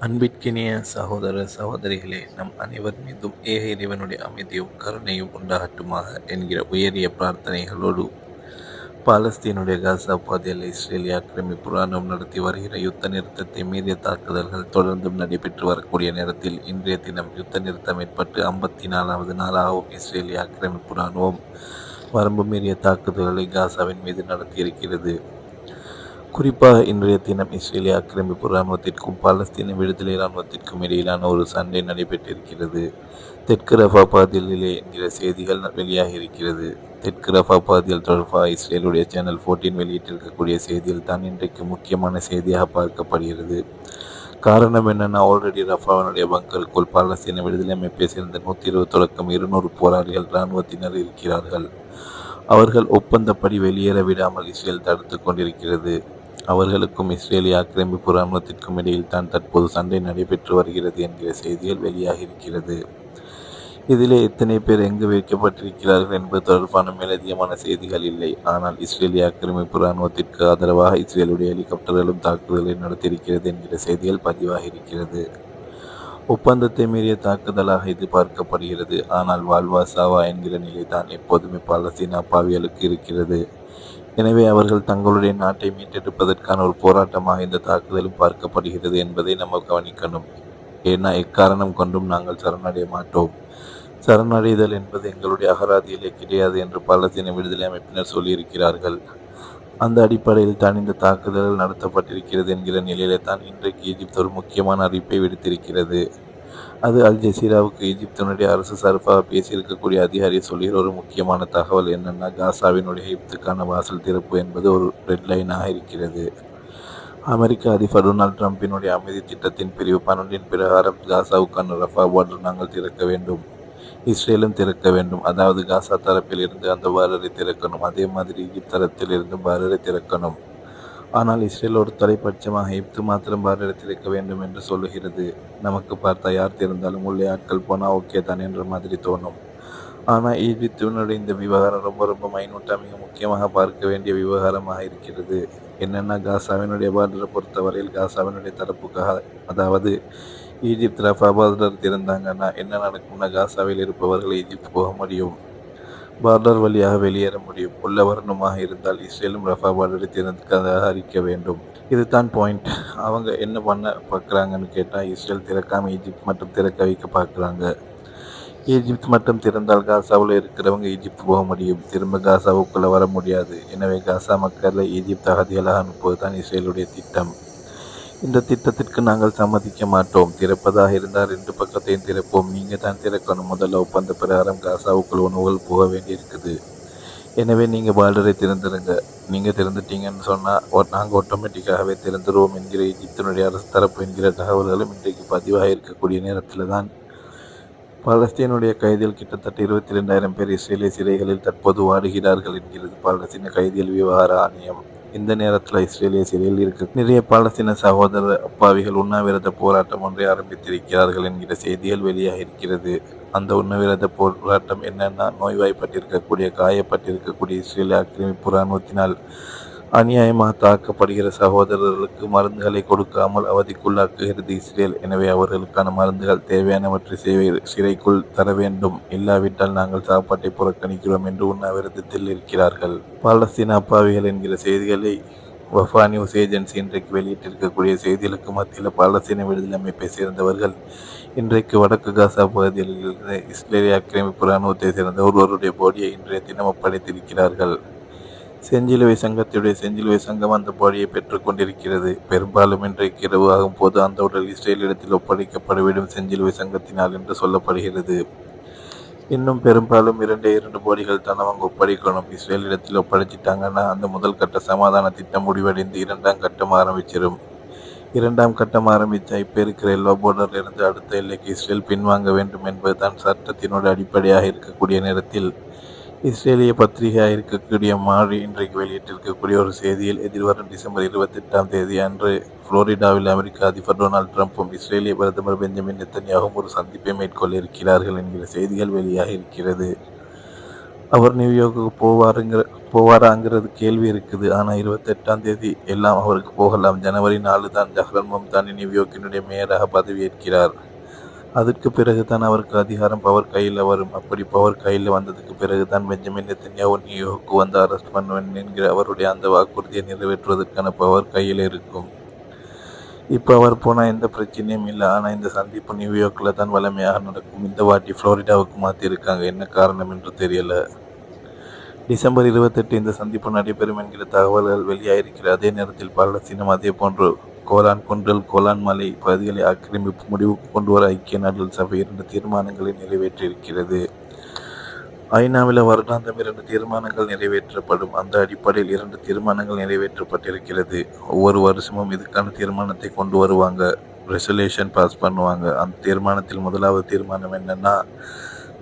அன்பிற்கினிய சகோதர சகோதரிகளே நம் அனைவர் மீதும் ஏக இறைவனுடைய அமைதியும் கருணையும் உண்டாகட்டுமாக என்கிற உயரிய பிரார்த்தனைகளோடு பாலஸ்தீனுடைய காசா பாதையில் இஸ்ரேலிய ஆக்கிரமிப்பு ராணுவம் நடத்தி வருகிற யுத்த நிறுத்தத்தை மீறிய தாக்குதல்கள் தொடர்ந்தும் நடைபெற்று வரக்கூடிய நேரத்தில் இன்றைய தினம் யுத்த நிறுத்தம் ஏற்பட்டு ஐம்பத்தி நாலாவது நாளாகவும் இஸ்ரேலிய ஆக்கிரமிப்பு ராணுவம் வரம்பு மீறிய தாக்குதல்களை காசாவின் மீது நடத்தியிருக்கிறது. குறிப்பாக இன்றைய தினம் இஸ்ரேலிய ஆக்கிரமிப்பு இராணுவத்திற்கும் பாலஸ்தீன விடுதலை இராணுவத்திற்கும் இடையிலான ஒரு சண்டை நடைபெற்றிருக்கிறது. தெற்கு ரஃபா பாதியிலே என்கிற செய்திகள் வெளியாக இருக்கிறது. தெற்கு ரஃபா பாதியல் தொடர்பாக இஸ்ரேலுடைய சேனல் ஃபோர்டீன் வெளியிட்டிருக்கக்கூடிய செய்தியில் தான் இன்றைக்கு முக்கியமான செய்தியாக பார்க்கப்படுகிறது. காரணம் என்னென்னா ஆல்ரெடி ரஃபாவினுடைய பங்கருக்குள் பாலஸ்தீன விடுதலை அமைப்பை சேர்ந்த நூற்றி இருபது தொடக்கம் இருநூறு போராளிகள் இராணுவத்தினர் இருக்கிறார்கள். அவர்கள் ஒப்பந்தப்படி வெளியேற விடாமல் இஸ்ரேல் தடுத்து கொண்டிருக்கிறது. அவர்களுக்கும் இஸ்ரேலிய ஆக்கிரமிப்பு இராணுவத்திற்கும் இடையில் தான் தற்போது சண்டை நடைபெற்று வருகிறது என்கிற செய்திகள் வெளியாகியிருக்கிறது. இதிலே எத்தனை பேர் எங்கு வைக்கப்பட்டிருக்கிறார்கள் என்பது தொடர்பான மேலதிகமான செய்திகள் இல்லை. ஆனால் இஸ்ரேலிய ஆக்கிரமிப்பு இராணுவத்திற்கு ஆதரவாக இஸ்ரேலுடைய ஹெலிகாப்டர்களும் தாக்குதலை நடத்தியிருக்கிறது என்கிற செய்திகள் பதிவாகியிருக்கிறது. ஒப்பந்தத்தை மீறிய தாக்குதலாக இது பார்க்கப்படுகிறது. ஆனால் வாழ்வா சாவா என்கிற நிலைதான் எப்போதுமே பாலஸ்தீன அப்பாவியலுக்கு இருக்கிறது. எனவே அவர்கள் தங்களுடைய நாட்டை மீட்டெடுப்பதற்கான ஒரு போராட்டமாக இந்த தாக்குதலும் பார்க்கப்படுகிறது என்பதை நம்ம கவனிக்கணும். ஏன்னா எக்காரணம் கொண்டும் நாங்கள் சரணடைய மாட்டோம். சரணடைதல் என்பது எங்களுடைய அகராதியிலே கிடையாது என்று பாலஸ்தீன விடுதலை அமைப்பினர் சொல்லியிருக்கிறார்கள். அந்த அடிப்படையில் தான் இந்த தாக்குதல் நடத்தப்பட்டிருக்கிறது என்கிற நிலையில தான் இன்றைக்கு ஈஜிப்த் ஒரு முக்கியமான அறிவிப்பை விடுத்திருக்கிறது. அது அல் ஜசீராவுக்கு எகிப்தினுடைய அரசு சார்பாக பேசியிருக்கக்கூடிய அதிகாரி சொல்கிற ஒரு முக்கியமான தகவல் என்னென்னா காசாவினுடைய எகிப்துக்கான வாசல் திறப்பு என்பது ஒரு ரெட் லைனாக இருக்கிறது. அமெரிக்க அதிபர் டொனால்ட் ட்ரம்பினுடைய அமைதி திட்டத்தின் பிரிவு பன்னெண்டின் பிரகாரம் காசாவுக்கான ரஃபா பார்டர் நாங்கள் திறக்க வேண்டும். இஸ்ரேலும் திறக்க வேண்டும். அதாவது காசா தரப்பில் இருந்து அந்த பார்டரை திறக்கணும். அதே மாதிரி எகிப்த் தரத்தில் இருந்து பார்டரை திறக்கணும். ஆனால் இஸ்ரேல் ஒரு தலைப்பட்சமாக எப்து மாத்திரம் பார்வையிடத்திருக்க வேண்டும் என்று சொல்லுகிறது. நமக்கு பார்த்தா யார் தெரிந்தாலும் உள்ளே ஆட்கள் போனால் ஓகே தான் என்ற மாதிரி தோணும். ஆனால் ஈஜிப்தினுடைய இந்த விவகாரம் ரொம்ப ரொம்ப மைனூட்டாக மிக முக்கியமாக பார்க்க வேண்டிய விவகாரமாக இருக்கிறது. என்னென்னா காசாவினுடைய பார்டரை பொறுத்தவரையில் காசாவினுடைய தரப்புக்காக அதாவது ஈஜிப்த் ரஃபா பார்டர் திறந்தாங்கன்னா என்ன நடக்கும்னா காசாவில் இருப்பவர்கள் ஈஜிப்த் போக முடியும். பார்டர் வழியாக வெளியேற முடியும். உள்ள வருணமாக இருந்தால் இஸ்ரேலும் ரஃபா பார்டரை திறந்ததாக அறிக்க வேண்டும். இதுதான் பாயிண்ட் அவங்க என்ன பண்ண பார்க்குறாங்கன்னு கேட்டால் இஸ்ரேல் திறக்காமல் ஈஜிப்த் மட்டும் திறக்க வைக்க பார்க்குறாங்க. ஈஜிப்த் மட்டும் திறந்தால் காசாவில் இருக்கிறவங்க ஈஜிப்த் போக முடியும். திரும்ப காசாவுக்குள்ளே வர முடியாது. எனவே காசா மக்களை ஈஜிப்த் அகதிகளாக அனுப்புவது தான் இஸ்ரேலுடைய திட்டம். இந்த திட்டத்திற்கு நாங்கள் சம்மதிக்க மாட்டோம். திறப்பதாக இருந்தால் ரெண்டு பக்கத்தையும் திறப்போம். நீங்கள் தான் திறக்கணும். முதல்ல ஒப்பந்த பிரகாரம் காசாவுக்குள் உணவுகள் போக வேண்டியிருக்குது. எனவே நீங்கள் பார்டரை திறந்துருங்க. நீங்கள் திறந்துட்டீங்கன்னு சொன்னால் நாங்கள் ஆட்டோமேட்டிக்காகவே திறந்துருவோம் என்கிற எகிப்தினுடைய அரசு தரப்பு என்கிற தகவல்களும் இன்றைக்கு பதிவாக இருக்கக்கூடிய நேரத்தில் தான் பாலஸ்தீனுடைய கைதிகள் கிட்டத்தட்ட இருபத்தி ரெண்டாயிரம் பேர் இஸ்ரேலிய சிறைகளில் தற்போது வாடுகிறார்கள் என்கிறது பாலஸ்தீன கைதிகள் விவகார ஆணையம். இந்த நேரத்தில் இஸ்ரேலிய சிறையில் இருக்க. நிறைய பாலஸ்தீன சகோதர அப்பாவிகள் உண்ணாவிரத போராட்டம் ஒன்றை ஆரம்பித்திருக்கிறார்கள் என்கிற செய்திகள் வெளியாக இருக்கிறது அந்த உண்ணாவிரத போராட்டம் என்னன்னா நோய்வாய்ப்பட்டிருக்கக்கூடிய காயப்பட்டிருக்கக்கூடிய இஸ்ரேலிய ஆக்கிரமிப்பு இராணுவத்தினால் அநியாயமாக தாக்கப்படுகிற சகோதரர்களுக்கு மருந்துகளை கொடுக்காமல் அவதிக்குள்ளாக்குகிறது இஸ்ரேல். எனவே அவர்களுக்கான மருந்துகள் தேவையானவற்றை சேவை சிறைக்குள் தர வேண்டும். இல்லாவிட்டால் நாங்கள் சாப்பாட்டை புறக்கணிக்கிறோம் என்று உண்ணாவிரதத்தில் இருக்கிறார்கள். பாலஸ்தீன அப்பாவிகள் என்கிற செய்திகளை வஃபா நியூஸ் ஏஜென்சி இன்றைக்கு வெளியிட்டிருக்கக்கூடிய செய்திகளுக்கு மத்தியில் பாலஸ்தீன விடுதலை அமைப்பை சேர்ந்தவர்கள் இன்றைக்கு வடக்கு காசா பகுதியில் இருந்து இஸ்ரேலிய ஆக்கிரமிப்பு இராணுவத்தை சேர்ந்த ஒருவருடைய போடியை இன்றைய தினம் ஒப்படைத்திருக்கிறார்கள். செஞ்சிலுவை சங்கத்துடைய செஞ்சிலுவை சங்கம் அந்த பாடியை பெற்றுக்கொண்டிருக்கிறது பெரும்பாலும் இன்றைக்கு இரவு ஆகும் போது அந்த உடல் இஸ்ரேலிடத்தில் ஒப்படைக்கப்படவிடும் செஞ்சிலுவை சங்கத்தினால் என்று சொல்லப்படுகிறது. இன்னும் பெரும்பாலும் இரண்டே இரண்டு போடிகள் தான் அவங்க ஒப்படைக்கணும். இஸ்ரேலிடத்தில் ஒப்படைச்சிட்டாங்கன்னா அந்த முதல் கட்ட சமாதான திட்டம் முடிவடைந்து இரண்டாம் கட்டம் ஆரம்பிச்சிடும் இரண்டாம் கட்டம் ஆரம்பித்த இப்போ இருக்கிற எல்லோ போர்டரில் இருந்து அடுத்த எல்லைக்கு இஸ்ரேல் பின்வாங்க வேண்டும் என்பதுதான் சட்டத்தினோட அடிப்படையாக இருக்கக்கூடிய நேரத்தில் இஸ்ரேலிய பத்திரிகையாக இருக்கக்கூடிய மாறி இன்றைக்கு வெளியிட்டிருக்கக்கூடிய ஒரு செய்தியில் எதிர்வரும் டிசம்பர் இருபத்தெட்டாம் தேதி அன்று புளோரிடாவில் அமெரிக்க அதிபர் டொனால்ட் ட்ரம்ப்பும் இஸ்ரேலிய பிரதமர் பெஞ்சமின் நெத்தன்யாகவும் ஒரு சந்திப்பை மேற்கொள்ள இருக்கிறார்கள் என்கிற செய்திகள் வெளியாக இருக்கிறது. அவர் நியூயார்க்கு போவாருங்கிற போவாராங்கிறது கேள்வி இருக்குது. ஆனால் இருபத்தெட்டாம் தேதி எல்லாம் அவருக்கு போகலாம். ஜனவரி நாலு தான் ஜஹ்ரன் மம்தானி நியூயார்க்கினுடைய மேயராக பதவியேற்கிறார். அதற்கு பிறகு தான் அவருக்கு அதிகாரம் பவர் கையில் வரும். அப்படி பவர் கையில் வந்ததுக்கு பிறகு தான் பெஞ்சமின் நெத்தன்யாவு நியூயோர்க்கு வந்து அரெஸ்ட் பண்ணுவேன் என்கிற அவருடைய அந்த வாக்குறுதியை நிறைவேற்றுவதற்கான பவர் கையில் இருக்கும். இப்போ அவர் போனால் எந்த பிரச்சனையும் இல்லை. ஆனால் இந்த சந்திப்பு நியூயார்க்கில் தான் வலிமையாக நடக்கும். இந்த வாட்டி ஃப்ளோரிடாவுக்கு மாற்றிருக்காங்க என்ன காரணம் என்று தெரியலை. டிசம்பர் இருபத்தெட்டு இந்த சந்திப்பு நடைபெறும் என்கிற தகவல்கள் வெளியாகிருக்கிற அதே நேரத்தில் பாலஸ்தீனம் அதே போன்று கோலான் குன்றில் கோலான் மலை பகுதிகளை ஆக்கிரமிப்பு முடிவுக்கு கொண்டு வர ஐக்கிய நாடுகள் சபை இரண்டு தீர்மானங்களை நிறைவேற்றியிருக்கிறது. ஐநாவில் வருடாந்தம் இரண்டு தீர்மானங்கள் நிறைவேற்றப்படும். அந்த அடிப்படையில் இரண்டு தீர்மானங்கள் நிறைவேற்றப்பட்டிருக்கிறது. ஒவ்வொரு வருஷமும் இதுக்கான தீர்மானத்தை கொண்டு வருவாங்க. ரெசல்யூஷன் பாஸ் பண்ணுவாங்க. அந்த தீர்மானத்தில் முதலாவது தீர்மானம் என்னன்னா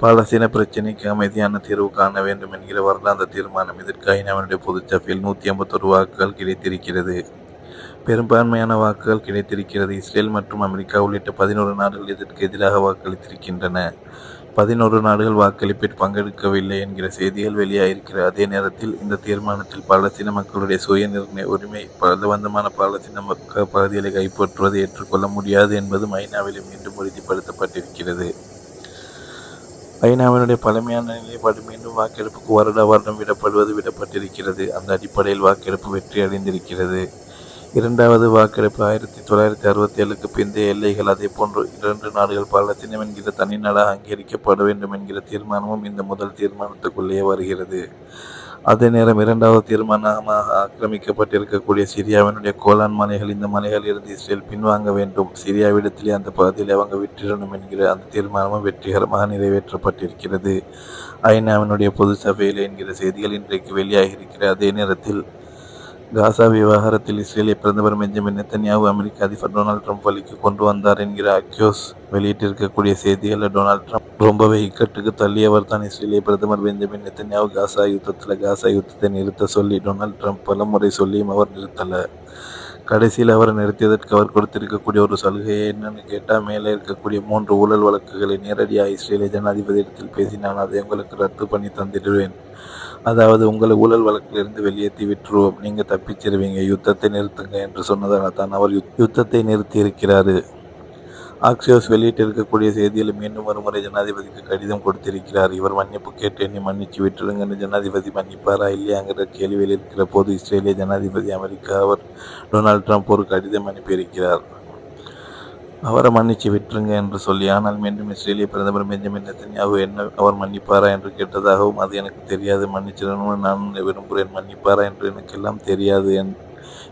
பாலஸ்தீன பிரச்சினைக்கு அமைதியான தீர்வு காண வேண்டும் என்கிற வருடாந்த தீர்மானம். இதற்கு ஐநாவினுடைய பொதுச்சபையில் நூற்றி ஐம்பத்தொரு வாக்குகள் கிடைத்திருக்கிறது. பெரும்பான்மையான வாக்குகள் கிடைத்திருக்கிறது. இஸ்ரேல் மற்றும் அமெரிக்கா உள்ளிட்ட பதினோரு நாடுகள் இதற்கு எதிராக வாக்களித்திருக்கின்றன. பதினோரு நாடுகள் வாக்களிப்பில் பங்கெடுக்கவில்லை என்கிற செய்திகள் வெளியாகிருக்கிற அதே நேரத்தில் இந்த தீர்மானத்தில் பாலஸ்தீன மக்களுடைய சுய நிர்ணய உரிமை பலவந்தமான பாலஸ்தீன மக்கள் பகுதிகளை கைப்பற்றுவதை ஏற்றுக்கொள்ள முடியாது என்பதும் ஐநாவில் மீண்டும் உறுதிப்படுத்தப்பட்டிருக்கிறது. ஐநாவினுடைய பழமையான நிலைப்பாடு மீண்டும் வாக்கெடுப்புக்கு வருட வருடம் விடப்படுவது விடப்பட்டிருக்கிறது. அந்த அடிப்படையில் வாக்கெடுப்பு வெற்றி அடைந்திருக்கிறது. இரண்டாவது வாக்கெடுப்பு ஆயிரத்தி தொள்ளாயிரத்தி அறுபத்தி ஏழுக்கு பிந்தைய எல்லைகள் அதே போன்று இரண்டு நாடுகள் பாலஸ்தீனம் என்கிற தனி நாடாக அங்கீகரிக்கப்பட வேண்டும் என்கிற தீர்மானமும் இந்த முதல் தீர்மானத்துக்குள்ளேயே வருகிறது. அதே நேரம் இரண்டாவது தீர்மானமாக ஆக்கிரமிக்கப்பட்டிருக்கக்கூடிய சிரியாவினுடைய கோலான் மலைகள் இந்த மலைகளில் இருந்து இஸ்ரேல் பின்வாங்க வேண்டும். சிரியாவிடத்திலே அந்த பகுதியில் அவங்க விட்டிடணும் என்கிற அந்த தீர்மானமும் வெற்றிகரமாக நிறைவேற்றப்பட்டிருக்கிறது. ஐநாவினுடைய பொது சபையில் என்கிற செய்திகள் இன்றைக்கு வெளியாகி இருக்கிற அதே நேரத்தில் காசா விவகாரத்தில் இஸ்ரேலிய பிரதமர் பெஞ்சமின் நெத்தன்யாவு அமெரிக்க அதிபர் டொனால்ட் ட்ரம்ப் வழிக்கு கொண்டு வந்தார் என்கிற அக்யோஸ் வெளியிட்டிருக்கக்கூடிய செய்திகளில் டொனால்ட் ட்ரம்ப் ரொம்பவே இக்கட்டுக்கு தள்ளியவர் தான் இஸ்ரேலிய பிரதமர் பெஞ்சமின் நெத்தன்யாவு காசா யுத்தத்தில் காசா யுத்தத்தை நிறுத்த சொல்லி டொனால்ட் ட்ரம்ப் பல முறை சொல்லியும் அவர் நிறுத்தலை. கடைசியில் அவரை நிறுத்தியதற்கு அவர் கொடுத்திருக்கக்கூடிய ஒரு சலுகையை என்னன்னு கேட்டால் மேலே இருக்கக்கூடிய மூன்று ஊழல் வழக்குகளை நேரடியாக இஸ்ரேலிய ஜனாதிபதியிடத்தில் பேசினான் அதை உங்களுக்கு ரத்து பண்ணி தந்திடுவேன். அதாவது உங்களை ஊழல் வழக்கிலிருந்து வெளியேற்றி விட்டுருவோம். நீங்கள் தப்பிச்சிருவீங்க. யுத்தத்தை நிறுத்துங்க என்று சொன்னதால் தான் அவர் யுத்தத்தை நிறுத்தி இருக்கிறாரு ஆக்சியோஸ் வெளியிட்டிருக்கக்கூடிய செய்தியில் மீண்டும் ஒருமுறை ஜனாதிபதிக்கு கடிதம் கொடுத்திருக்கிறார். இவர் மன்னிப்பு கேட்டு என்னை மன்னிச்சு விட்டுருங்கன்னு ஜனாதிபதி மன்னிப்பாரா இல்லையாங்கிற கேள்வியில் இருக்கிற போது இஸ்ரேலிய ஜனாதிபதி அமெரிக்கா அவர் டொனால்ட் ட்ரம்ப் ஒரு கடிதம் அனுப்பியிருக்கிறார். அவரை மன்னிச்சு விட்டுருங்க என்று சொல்லி ஆனால் மீண்டும் இஸ்ரேலிய பிரதமர் பெஞ்சமின் நெத்தன்யாவு என்ன அவர் மன்னிப்பாரா என்று கேட்டதாகவும் அது எனக்கு தெரியாது மன்னிச்சிடணும்னு நான் விரும்புகிறேன் மன்னிப்பாரா என்று எனக்கு எல்லாம் தெரியாது என்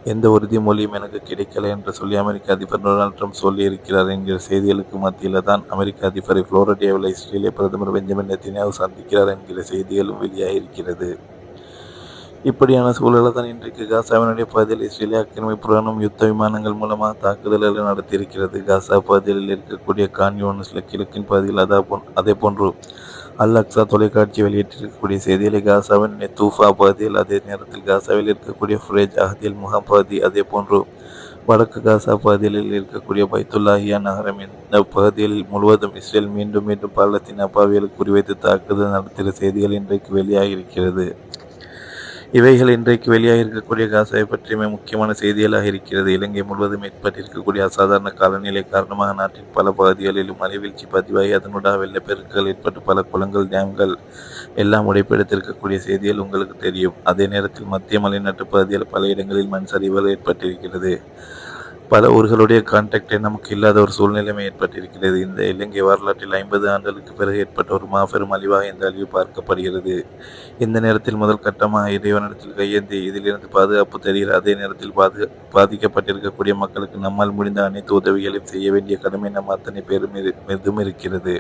எந்த உறுதிமொழியும் எனக்கு கிடைக்கல என்று சொல்லி அமெரிக்க அதிபர் டொனால்ட் ட்ரம்ப் சொல்லியிருக்கிறார். என்கிற செய்திகளுக்கு மத்தியில் தான் அமெரிக்க அதிபரை புளோரிடாவில் இஸ்ரேலிய பிரதமர் பெஞ்சமின் நெத்தன்யாவு சந்திக்கிறார் என்கிற செய்திகளும் வெளியாகியிருக்கிறது இப்படியான சூழலில் தான் இன்றைக்கு காசாவினுடைய பகுதியில் இஸ்ரேலிய ஆக்கிரமிப்புடனும் யுத்த விமானங்கள் மூலமாக தாக்குதல்களை நடத்தியிருக்கிறது. காசா பகுதியில் இருக்கக்கூடிய கான்யூனிஸ்ல கிழக்கின் பகுதியில் அதா போன் அதே போன்று அல் அக்ஸா தொலைக்காட்சி வெளியிட்டிருக்கக்கூடிய செய்திகளை காசாவின் தூஃபா பகுதியில் அதே நேரத்தில் காசாவில் இருக்கக்கூடிய ஃப்ரேஜ் அஹதில் முகாம் பகுதி அதே போன்று வடக்கு காசா பகுதியில் இருக்கக்கூடிய பைத்துல்லாஹியா நகரம் இந்த பகுதியில் முழுவதும் இஸ்ரேல் மீண்டும் மீண்டும் பாலத்தின் அப்பாவியலுக்கு குறிவைத்து தாக்குதல் நடத்திய செய்திகள் இன்றைக்கு வெளியாகியிருக்கிறது. இவைகள் இன்றைக்கு வெளியாக இருக்கக்கூடிய காசாவை பற்றியுமே முக்கியமான செய்திகளாக இருக்கிறது. இலங்கை முழுவதும் ஏற்பட்டிருக்கக்கூடிய அசாதாரண காலநிலை காரணமாக நாட்டின் பல பகுதிகளிலும் மலைவீழ்ச்சி பதிவாகி அதனூடாக வெள்ளப்பெருக்கள் ஏற்பட்டு பல குளங்கள் டேம்கள் எல்லாம் உடைப்பெடுத்திருக்கக்கூடிய செய்திகள் உங்களுக்கு தெரியும். அதே நேரத்தில் மத்திய மலைநாட்டு பகுதியில் பல இடங்களில் மண் சரிவுகள் ஏற்பட்டிருக்கிறது. பல ஊர்களுடைய கான்டாக்டே நமக்கு இல்லாத ஒரு சூழ்நிலைமை ஏற்பட்டிருக்கிறது. இந்த இலங்கை வரலாற்றில் ஐம்பது ஆண்டுகளுக்கு பிறகு ஏற்பட்ட ஒரு மாபெரும் அழிவாக இந்த அழிவு பார்க்கப்படுகிறது. இந்த நேரத்தில் முதல் கட்டமாக இறைவனிடத்தில் கையேந்தி இதிலிருந்து பாதுகாப்பு தெரிகிற அதே நேரத்தில் பாது பாதிக்கப்பட்டிருக்கக்கூடிய மக்களுக்கு நம்மால் முடிந்த அனைத்து உதவிகளையும் செய்ய வேண்டிய கடமை நம் அத்தனை பேரும் மெதும் இருக்கிறது.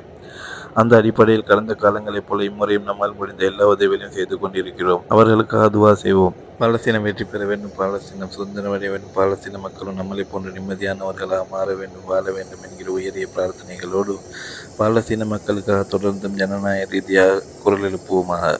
அந்த அடிப்படையில் கடந்த காலங்களைப் போல இம்முறையும் நம்மால் முடிந்த எல்லா உதவிகளையும் செய்து கொண்டிருக்கிறோம். அவர்களுக்காக துவா செய்வோம். பாலஸ்தீனம் வெற்றி பெற வேண்டும். பாலஸ்தீனம் சுதந்திரம் அடைய வேண்டும். பாலஸ்தீன மக்களும் நம்மளை போன்ற நிம்மதியானவர்களாக மாற வேண்டும் வாழ வேண்டும் என்கிற உயரிய பிரார்த்தனைகளோடு பாலஸ்தீன மக்களுக்காக தொடர்ந்தும் ஜனநாயக ரீதியாக குரல் எழுப்புவோமாக.